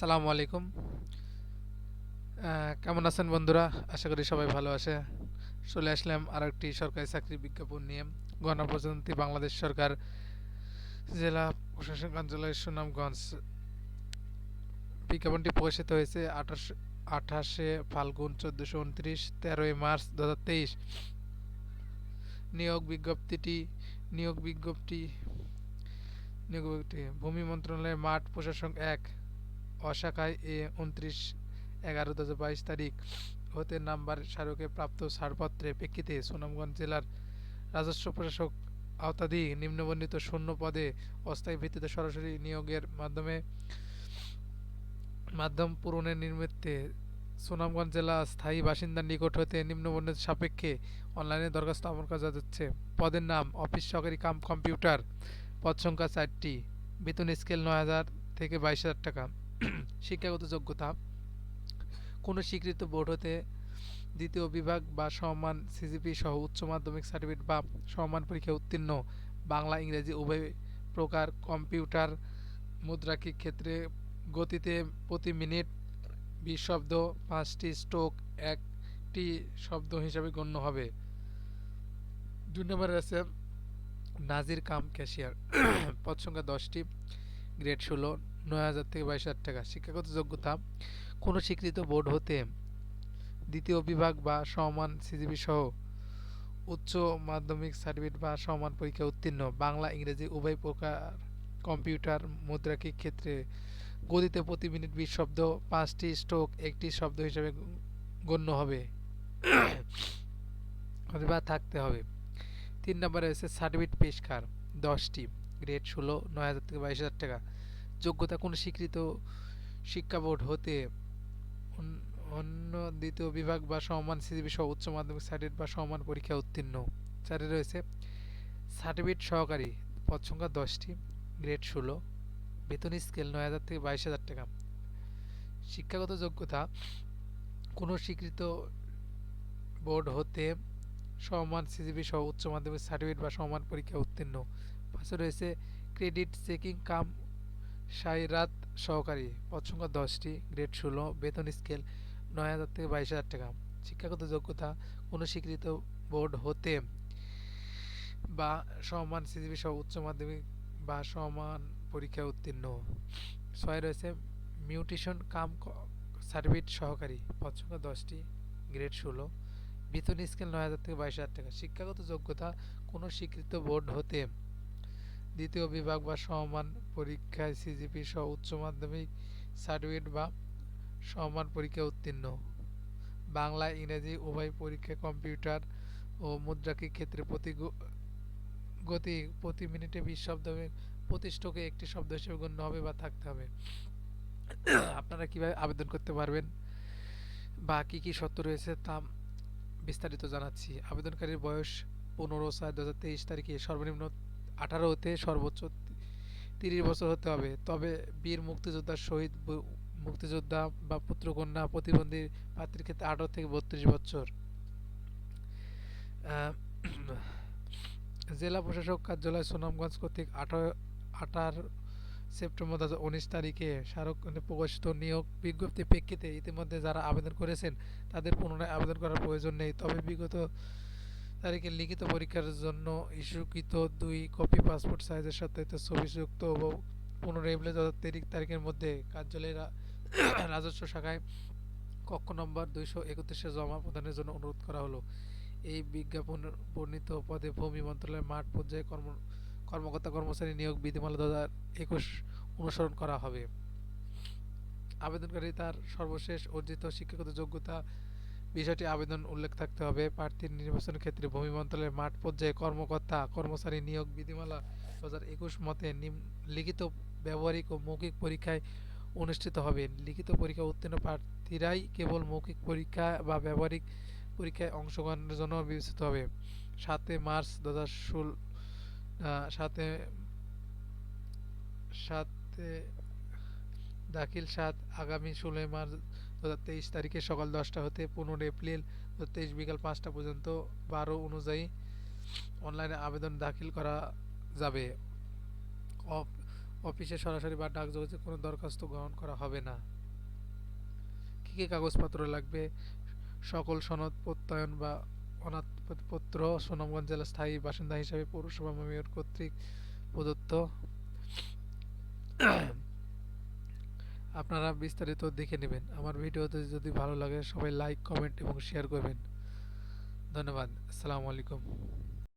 আসসালামু আলাইকুম। কেমন আছেন বন্ধুরা? আশা করি সবাই ভালো আছে। চলে আসলাম আর একটি সরকারি চাকরি বিজ্ঞাপন নিয়ে। গণপ্রজাতন্ত্রী বাংলাদেশ সরকার, জেলা প্রশাসন কার্যালয় সুনামগঞ্জ। বিজ্ঞাপনটি প্রকাশিত হয়েছে আঠাশ, আঠাশে ফাল্গুন চোদ্দোশো উনত্রিশ, তেরোই মার্চ দু হাজার তেইশ। নিয়োগ বিজ্ঞপ্তিটি, নিয়োগ বিজ্ঞপ্তি নিয়োগ বিজ্ঞপ্তি, ভূমি মন্ত্রণালয়ের মাঠ প্রশাসক এক। অশাখায় এ উনত্রিশ এগারো দু বাইশ তারিখ হতে নাম্বার স্মারকে প্রাপ্ত ছাড়পত্রের প্রেক্ষিতে সুনামগঞ্জ জেলার রাজস্ব প্রশাসক আওতাধীন নিম্নবর্ণিত শূন্য পদে অস্থায়ী ভিত্তিতে সরাসরি নিয়োগের মাধ্যমে, মাধ্যম পূরণের নিমিত্তে সুনামগঞ্জ জেলা স্থায়ী বাসিন্দার নিকট হতে নিম্নবর্ণিত সাপেক্ষে অনলাইনে দরখাস্ত আমল করা যাচ্ছে। পদের নাম, অফিস সহকারী কাম কম্পিউটার, পদ সংখ্যা চারটি, বেতন স্কেল নয় হাজার থেকে বাইশ হাজার টাকা। শিক্ষাগত যোগ্যতা, কোনো স্বীকৃত বোর্ড হতে দ্বিতীয় বিভাগ বা সমান সিজিপি সহ উচ্চ মাধ্যমিক সার্টিফিকেট বা সমান পরীক্ষায় উত্তীর্ণ। বাংলা, ইংরেজি উভয় প্রকার কম্পিউটার মুদ্রাকিক ক্ষেত্রে গতিতে প্রতি মিনিট বিশ শব্দ, পাঁচটি স্ট্রোক, একটি শব্দ হিসাবে গণ্য হবে। দুই নম্বরে আছে নাজির কাম ক্যাশিয়ার। পদ সংখ্যা দশটি, গ্রেড ষোলো। নয় হাজার থেকে বাইশ হাজার টাকা। শিক্ষাগত যোগ্যতা, কোনো স্বীকৃত বোর্ড হতে দ্বিতীয় বিভাগ বা সমান সিজিবি সহ উচ্চ মাধ্যমিক সার্টিফিকেট বা সমান পরীক্ষা উত্তীর্ণ। বাংলা, ইংরেজি, উভয় প্রকার কম্পিউটার মুদ্রাকিক ক্ষেত্রে গতিতে প্রতি মিনিট বিশ শব্দ, পাঁচটি স্ট্রোক, একটি শব্দ হিসেবে গণ্য হবে। অথবা থাকতে হবে। তিন নম্বরে রয়েছে সার্টিফিকেট পেশকার, দশটি। গ্রেড ষোলো, নয় হাজার থেকে বাইশ হাজার টাকা। যোগ্যতা কোনো স্বীকৃত শিক্ষা বোর্ড হতে অন্য দ্বিতীয় বিভাগ বা সমান সিজিবি সহ উচ্চ মাধ্যমিক সার্টিফিকেট বা সমান পরীক্ষা উত্তীর্ণ। চারে রয়েছে সার্টিফিকেট সহকারী, পদ সংখ্যা দশটি গ্রেড ষোলো, বেতন স্কেল নয় হাজার থেকে বাইশ হাজার টাকা। শিক্ষাগত যোগ্যতা কোনো স্বীকৃত বোর্ড হতে সমান সিজিবি সহ উচ্চ মাধ্যমিক সার্টিফিকেট বা সমান পরীক্ষা উত্তীর্ণ। পাশে রয়েছে ক্রেডিট চেকিং কাম সাইরাত সহকারী পদ সংখ্যা দশটি গ্রেড ষোলো, বেতন স্কেল নয় হাজার থেকে বাইশ হাজার টাকা। শিক্ষাগত যোগ্যতা, কোনো স্বীকৃত বোর্ড হতে বা সমান সিজিবি সহ উচ্চ মাধ্যমিক বা সমান পরীক্ষা উত্তীর্ণ। ছয় রয়েছে মিউটেশন কাম সার্টিফিকেট সহকারী পদ সংখ্যা দশটি গ্রেড ষোলো, বেতন স্কেল নয় হাজার থেকে বাইশ হাজার টাকা। শিক্ষাগত যোগ্যতা, কোনো স্বীকৃত বোর্ড হতে দ্বিতীয় বিভাগ বা সমান পরীক্ষায় সিজিপি সহ উচ্চ মাধ্যমিক সার্টিফিকেট বা সমান পরীক্ষা উত্তীর্ণ। বাংলা, ইংরেজি উভয় পরীক্ষায় কম্পিউটার ও মুদ্রাকিক ক্ষেত্রে প্রতি গতি প্রতি মিনিটে বিশ শব্দ হবে। প্রতি একটি শব্দ হিসেবে গণ্য হবে বা থাকতে হবে। আপনারা কীভাবে আবেদন করতে পারবেন বা কী কী শর্ত রয়েছে তা বিস্তারিত জানাচ্ছি। আবেদনকারীর বয়স পনেরো ছয় দু হাজার তেইশ তারিখে সর্বনিম্ন আঠারো হতে সর্বোচ্চ তিরিশ বছর হতে হবে। তবে বীর মুক্তিযোদ্ধা শহীদ মুক্তিযোদ্ধা বা পুত্রকন্যা প্রতিবন্ধী পাত্রীর ক্ষেত্রে আঠারো থেকে বত্রিশ বছর। জেলা প্রশাসক কার্যালয় সুনামগঞ্জ কর্তৃক আঠারো, আঠার সেপ্টেম্বর দু উনিশ তারিখে স্মারকলিপি প্রকাশিত নিয়োগ বিজ্ঞপ্তির প্রেক্ষিতে ইতিমধ্যে যারা আবেদন করেছেন, তাদের পুনরায় আবেদন করার প্রয়োজন নেই। তবে বিগত তারিখে লিখিত পরীক্ষার জন্য ইস্যুকৃত দুই কপি পাসপোর্ট সাইজের সত্যায়িত ছবিযুক্ত ও পনেরো এপ্রিল দু হাজার তেইশ তারিখের মধ্যে কার্যালয়ের রাজস্ব শাখায় কক্ষ নম্বর দুইশো একত্রিশে জমা প্রদানের জন্য অনুরোধ করা হলো। এই বিজ্ঞাপন বর্ণিত পদে ভূমি মন্ত্রণালয়ের মাঠ পর্যায়ে কর্ম, কর্মকর্তা কর্মচারী নিয়োগ বিধিমালা দু হাজার একুশ অনুসরণ করা হবে। আবেদনকারী তার সর্বশেষ অর্জিত শিক্ষাগত যোগ্যতা বিষয়টি আবেদন উল্লেখ থাকতে হবে। প্রার্থীর নির্বাচনের ক্ষেত্রে ভূমি মন্ত্রণালয়ের মাঠ পর্যায়ে কর্মকর্তা, কর্মচারী নিয়োগ বিধিমালা দু হাজার একুশ মতে লিখিত ব্যবহারিক ও মৌখিক পরীক্ষায় অনুষ্ঠিত হবে। লিখিত পরীক্ষা উত্তীর্ণ প্রার্থীরাই কেবল মৌখিক পরীক্ষা বা ব্যবহারিক পরীক্ষায় অংশগ্রহণের জন্য বিবেচিত হবে। সাতে মার্চ দু হাজার ষোলো সাতে সাতে দাখিল সাত, আগামী ষোলোই মার্চ তেইশ তারিখে সকাল দশটা হতে পনেরো এপ্রিল তেইশ বিকাল পাঁচটা পর্যন্ত বারো অনুযায়ী অনলাইনে আবেদন দাখিল করা যাবে। অফিসে সরাসরি বা ডাক যোগাযোগ কোনো দরখাস্ত গ্রহণ করা হবে না। কী কী কাগজপত্র লাগবে? সকল সনদ, প্রত্যয়ন বা অনাথপত্র সুনামগঞ্জ জেলার স্থায়ী বাসিন্দা হিসাবে পৌরসভা মেয়র কর্তৃক প্রদত্ত। আপনারা বিস্তারিত দেখে নেবেন। আমার ভিডিওতে যদি ভালো লাগে সবাই লাইক কমেন্ট এবং শেয়ার করবেন। ধন্যবাদ। আসসালামু আলাইকুম।